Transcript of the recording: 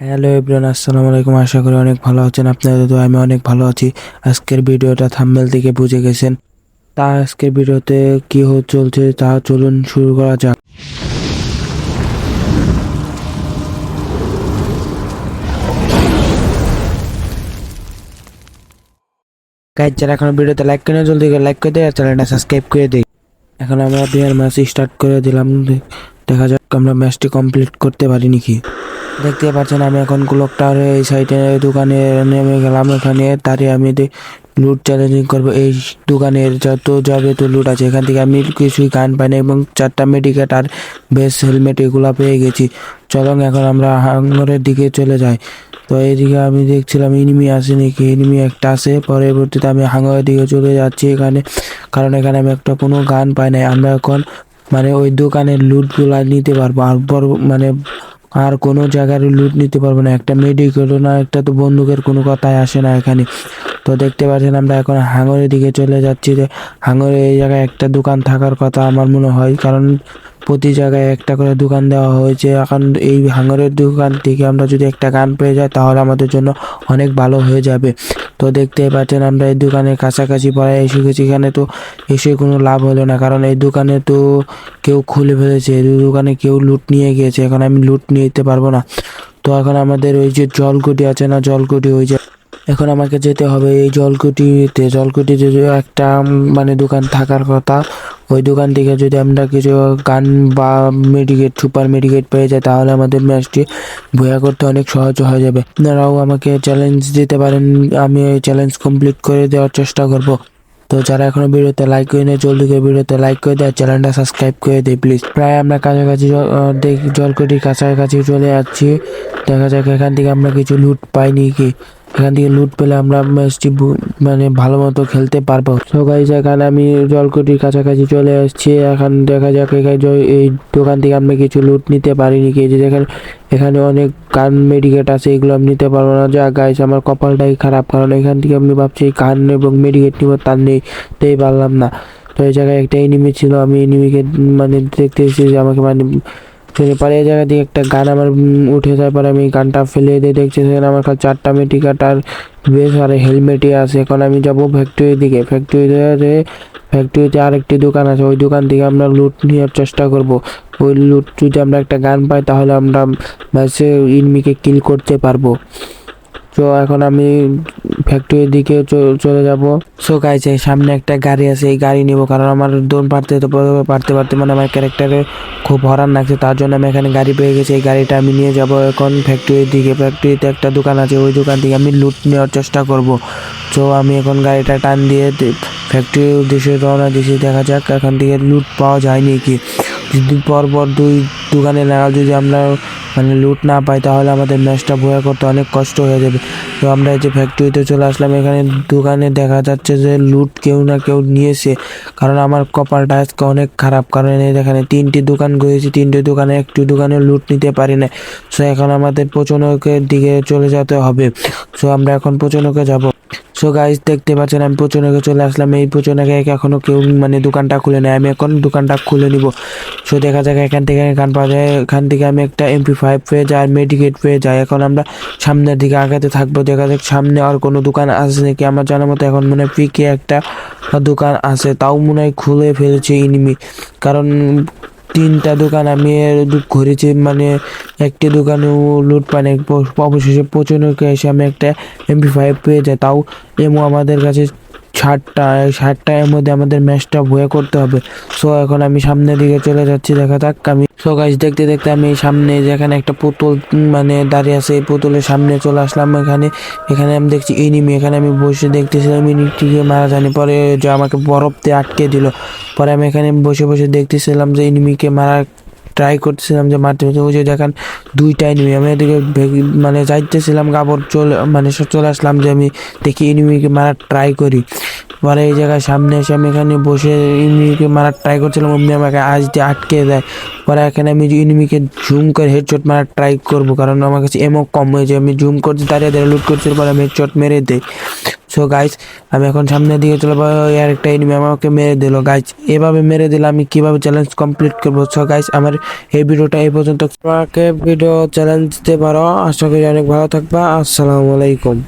Hello everyone, আসসালামু আলাইকুম। আশা করি অনেক ভালো আছেন। আপনাদের তো আমি অনেক ভালো আছি। আজকের ভিডিওটা থাম্বেল থেকে বুঝে গেছেন। তা আজকের ভিডিওতে কি চলছে তা চলুন শুরু করা যাক। গাইজ যারা এখন ভিডিওতে লাইক করে জলদি করে লাইক করে দেয় আর চ্যানেলটা সাবস্ক্রাইব করে দেয় এখন আমরা বিয়ার ম্যাচ স্টার্ট করে দিলাম। দেখা যাক আমরা ম্যাচটি কমপ্লিট করতে পারি নাকি। দেখতে পাচ্ছেন আমি এখন ক্লক টাওয়ারে এই সাইডে দোকানে নেমে গেলাম। এখানে তারে আমি লুট চ্যালেঞ্জিং করব, এই দোকানের যত যাবে তো লুট আছে। এখান থেকে আমি কিছুই গান পাই না এবং চারটা মেডিকেট আর বেস হেলমেট এগুলা পেয়ে গেছি। চলং এখন আমরা হাঙ্গরের দিকে চলে যাই। তো এইদিকে আমি দেখছিলাম ইনিমি আছে নাকি এনিমি একটা আছে। পরবর্তীতে আমি হাঙ্গরের দিকে চলে যাচ্ছি এখানে। কারণ এখানে আমি একটা কোনো গান পাই নাই। আমরা এখন মানে ওই দোকানের লুটগুলা নিতে পারব। আর মানে আর কোনো জায়গার লুট নিতে পারব না। একটা মেডিকেলও না, একটা তো বন্দুকের কোনো কথাই আসে না এখানে। তো দেখতে পাচ্ছেন আমরা এখন হাঙরের দিকে চলে যাচ্ছি যে হাঙরে এই জায়গায় একটা দোকান থাকার কথা আমার মনে হয়। কারণ প্রতি জায়গায় একটা করে দোকান দেওয়া হয়েছে। এখন এই হাঙরের দোকান থেকে আমরা যদি একটা গান পেয়ে যাই, তাহলে আমাদের জন্য অনেক ভালো হয়ে যাবে। তো দেখতে পাচ্ছেন আমরা এই দোকানের কাছাকাছি পড়ায় এসে গেছি। এখানে তো এসে কোনো লাভ হলো না, কারণ এই দোকানে তো কেউ খুলে ফেলেছে, এই দোকানে কেউ লুট নিয়ে গিয়েছে, এখন আমি লুট নিয়ে নিতে পারব না। তো এখন আমাদের ওই যে জলকুটি আছে না, জলকুটি ওই যে এখন আমাকে যেতে হবে। এই জলকুটিতে জলকুটিতে একটা মানে দোকান থাকার কথা ওই দোকান থেকে যদি আমরা কিছু গান বা মেডিকেট সুপার মেডিকেট পেয়ে যাই, তাহলে আমাদের ম্যাচটি বয়া করতে অনেক সহজ হয়ে যাবে। আপনারাও আমাকে চ্যালেঞ্জ দিতে পারেন, আমি এই চ্যালেঞ্জ কমপ্লিট করে দেওয়ার চেষ্টা করব। তো যারা এখনও ভিডিওতে লাইক করে নেই জলদি করে ভিডিওতে লাইক করে দেয় চ্যানেলটা সাবস্ক্রাইব করে দিই প্লিজ প্রায় আমরা কাছাকাছি জলকুটির কাছাকাছি চলে যাচ্ছি। দেখা যাক এখান থেকে আমরা কিছু লুট পাইনি কি। এখান থেকে লুট পেলে আমরা ম্যাচটি মানে ভালো মতো খেলতে পারব। তো গাইজ এখানে আমি জলকুটির কাছাকাছি চলে এসেছি। এখন দেখা যাক এখানে এই দোকান থেকে আমরা কিছু লুট নিতে পারিনি কি যে দেখেন, এখানে অনেক কান মেডিকেট আছে, এগুলো আমি নিতে পারব না। যা গাইজ আমার কপালটাই খারাপ, কারণ এখান থেকে আমি ভাবছি কান এবং মেডিকেট নিব, তার নেই তেই পারলাম না। তো এই জায়গায় একটা এনিমি ছিল, আমি এনিমিকে মানে দেখতে এসেছি যে আমাকে মানে ফেলে পরে এই জায়গা দিয়ে একটা গান আমার উঠে যায়, পরে আমি গানটা ফেলে দিয়ে দেখছি, সেখানে আমার কাছে চারটা মেটিকাট আর বেশ আর হেলমেটই আছে। এখন আমি যাব ফ্যাক্টরির দিকে। ফ্যাক্টরিতে ফ্যাক্টরিতে আরেকটি দোকান আছে, ওই দোকান থেকে আমরা লুট নেওয়ার চেষ্টা করব। ওই লুট যদি আমরা একটা গান পাই, তাহলে আমরা ম্যাচে ইনমিকে কিল করতে পারব। তো এখন আমি ফ্যাক্টরির দিকে চলে যাব। সো গাইছে সামনে একটা গাড়ি আছে, এই গাড়ি নিব কারণ আমার দৌড় পারতে পারতে পারতে মানে আমার ক্যারেক্টারে খুব হরান লাগছে, তার জন্য আমি এখানে গাড়ি পেয়ে গেছি, এই গাড়িটা আমি নিয়ে যাব এখন ফ্যাক্টরির দিকে। ফ্যাক্টরিতে একটা দোকান আছে, ওই দোকান থেকে আমি লুট নেওয়ার চেষ্টা করব। তো আমি এখন গাড়িটা টান দিয়ে ফ্যাক্টরির উদ্দেশ্যে রওনা দিয়েছি দেখা যাক এখান থেকে লুট পাওয়া যায়নি কি পর পর দুই দোকানে লাগা যদি আমরা মানে লুট না পাই তাহলে আমাদের ম্যাচটা বয়া করতে অনেক কষ্ট হয়ে যাবে। তো আমরা এই যে ফ্যাক্টরিতে চলে আসলাম, এখানে দোকানে দেখা যাচ্ছে যে লুট কেউ না কেউ নিয়েছে। কারণ আমার কপালটা আজকে অনেক খারাপ, কারণ এই এখানে তিনটি দোকান ঘুরেছি তিনটি দোকানে একটি দোকানে লুট নিতে পারি না। সো এখন আমাদের পচনকের দিকে চলে যেতে হবে। সো আমরা এখন পচনকে যাব। সো গাইস দেখতে পাচ্ছেন, আমি পচনকে চলে আসলাম। এই পচনকে এখনও কেউ মানে দোকানটা খুলে নেয়। আমি এখন দোকানটা খুলে নিব। সো দেখা যাক, এখান থেকে গান পাওয়া যায়। এখান থেকে আমি একটা এমপি ফাইভ পেয়ে যাই আর মেডিকেট পেয়ে যাই। এখন আমরা সামনের দিকে আগাতে থাকব। দেখা যাক, সামনে আর কোনো দোকান আছে নাকি? আমার জানার মতো এখন মনে হয় পিকে একটা দোকান আছে। তাও মনে হয় খুলে ফেলেছে ইনিমি। কারণ তিনটা দোকান, আমি ঘুরেছি মানে একটি দোকানেও লুট পানি, অবশেষে পচনকে এসে আমি একটা এমপি ফাইভ পেয়ে যাই। তাও এমও আমাদের কাছে ষাটটা এই এর মধ্যে আমাদের ম্যাচটা বয়ে করতে হবে। সো এখন আমি সামনের দিকে চলে যাচ্ছি, দেখা যাক। আমি সো গাইজ দেখতে দেখতে আমি সামনে যেখানে একটা পুতুল মানে দাঁড়িয়ে আছে, এই পুতুলের সামনে চলে আসলাম এখানে। এখানে আমি দেখছি এনিমি এখানে আমি বসে দেখতেছিলাম এনিমিটিকে মারা জানি পরে যে আমাকে বরফ দিয়ে আটকে দিল। পরে আমি এখানে বসে বসে দেখতেছিলাম যে এনিমিকে মারা ট্রাই করতেছিলাম যে মারতে ওই যে দেখেন দুইটা এনিমি আমি এদিকে মানে যাইতেছিলাম কাপড় চলে মানে চলে আসলাম যে আমি দেখি এনিমিকে মারার ট্রাই করি। পরে এই জায়গায় সামনে এসে আমি এখানে বসে এনিমিকে মারার ট্রাই করছিলাম, অমনি আমাকে আজ দিয়ে আটকে দেয়। পরে এখানে আমি এনিমিকে জুম করে হেডশট মারার ট্রাই করব, কারণ আমার কাছে এমও কম হয়েছে আমি জুম করছি, দাঁড়িয়ে দাঁড়িয়ে লুট করছি পরে আমি হেডশট মেরে দেই। সো গাইজ আমি এখন সামনের দিকে চলে ওই আরেকটা এনিমি আমাকে মেরে দিল। গাইজ এভাবে মেরে দিলে আমি কীভাবে চ্যালেঞ্জ কমপ্লিট করব? সো গাইজ আমার এই ভিডিওটা এই পর্যন্ত। ভিডিও চ্যালেঞ্জ দিতে পারো। আশা করি অনেক ভালো থাকবা। আসসালামু আলাইকুম।